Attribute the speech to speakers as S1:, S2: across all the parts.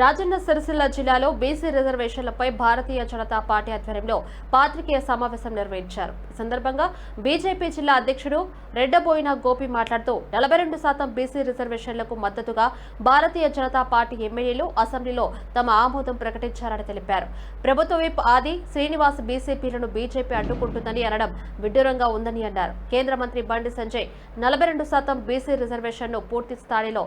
S1: రాజన్న సిరిసిల్ల జిల్లాలో బీసీ రిజర్వేషన్లపై భారతీయ జనతా పార్టీ ఆధ్వర్యంలో పాత్రికేయ సమావేశం నిర్వహించారు. ఈ సందర్భంగా బీజేపీ జిల్లా అధ్యక్షుడు రెడ్డబోయిన గోపి మాట్లాడుతూ నలభై రెండు శాతం బీసీ రిజర్వేషన్లకు మద్దతుగా భారతీయ జనతా పార్టీ ఎమ్మెల్యేలు అసెంబ్లీలో తమ ఆమోదం ప్రకటించారని తెలిపారు. ప్రభుత్వ విప్ ఆది శ్రీనివాస్ బీసీపీలను బీజేపీ అడ్డుకుంటుందని అనడం విడ్డూరంగా ఉందని అన్నారు. కేంద్ర మంత్రి బండి సంజయ్ నలభై రెండు శాతం బీసీ రిజర్వేషన్ను పూర్తి స్థాయిలో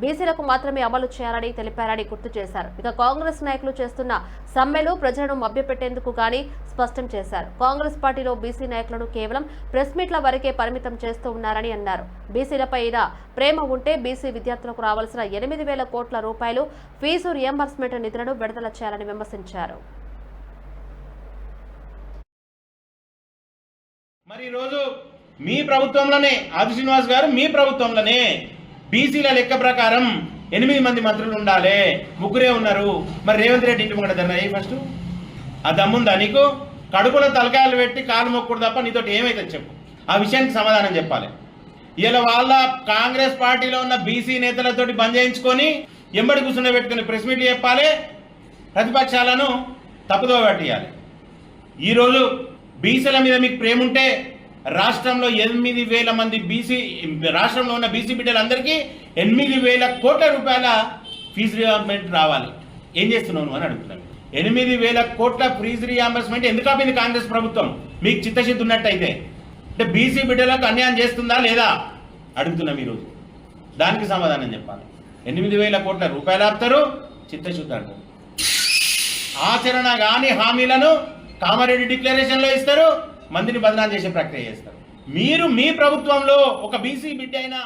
S1: బీసీలకు మాత్రమే అమలు చేయాలని తెలిపారని గుర్తు చేశారు. ఇక కాంగ్రెస్ నాయకులు చేస్తున్న సమ్మెలు ప్రజలను మభ్యపెట్టేందుకు గాని స్పష్టం చేశారు. కాంగ్రెస్ పార్టీలో బీసీ నాయకులను కేవలం ప్రెస్ మీట్ల వరకే పరిమితం చేస్తూ ఉన్నారని అన్నారు. బీసీలపై ప్రేమ ఉంటే బీసీ విద్యార్థులకు రావాల్సిన ఎనిమిది వేల కోట్ల రూపాయలు ఫీజు రియంబర్స్మెంట్ నిధులను విడుదల చేయాలని విమర్శించారు.
S2: మరి ఈరోజు మీ ప్రభుత్వంలోనే ఆది శ్రీనివాస్ గారు మీ ప్రభుత్వంలోనే బీసీల లెక్క ప్రకారం ఎనిమిది మంది మంత్రులు ఉండాలి. ముగ్గురే ఉన్నారు. మరి రేవంత్ రెడ్డి ఇంటి ముంగట ధర్నా ఫస్ట్. ఆ దమ్ముందా నీకు? కడుపులో తలకాయలు పెట్టి కాలు మొక్కుడు తప్ప నీతోటి ఏమైతే చెప్పు. ఆ విషయానికి సమాధానం చెప్పాలి. ఇలా వాళ్ళ కాంగ్రెస్ పార్టీలో ఉన్న బీసీ నేతలతోటి బంద్ చేయించుకొని ఎంబడి కూర్చుని పెట్టుకుని ప్రెస్ మీట్లు చెప్పాలి. ప్రతిపక్షాలను తప్పుదో పట్టియాలి. ఈరోజు బీసీల మీద మీకు ప్రేమ ఉంటే రాష్ట్రంలో ఎనిమిది వేల మంది బీసీ రాష్ట్రంలో ఉన్న బీసీ బిడ్డలందరికీ ఎనిమిది వేల కోట్ల రూపాయల ఫీజు రియంబర్స్మెంట్ రావాలి. ఏం చేస్తున్నావు అని అడుగుతున్నాను. ఎనిమిది వేల కోట్ల ఫీజు రియంబర్స్మెంట్ ఎందుకు ఆపింది కాంగ్రెస్ ప్రభుత్వం? మీకు చిత్తశుద్ధి ఉన్నట్టయితే. అంటే బీసీ బిడ్డలకు అన్యాయం చేస్తుందా లేదా? అడుగుతున్నాం ఈరోజు. దానికి సమాధానం చెప్పాలి. ఎనిమిది వేల కోట్ల రూపాయలు ఆపుతారు చిత్తశుద్ధి అంటారు. ఆచరణ కాని హామీలను కామారెడ్డి డిక్లరేషన్లో ఇస్తారు మందిని బదనాలు చేసే ప్రక్రియ చేస్తారు. మీరు మీ ప్రభుత్వంలో ఒక బీసీ బిడ్డ అయినా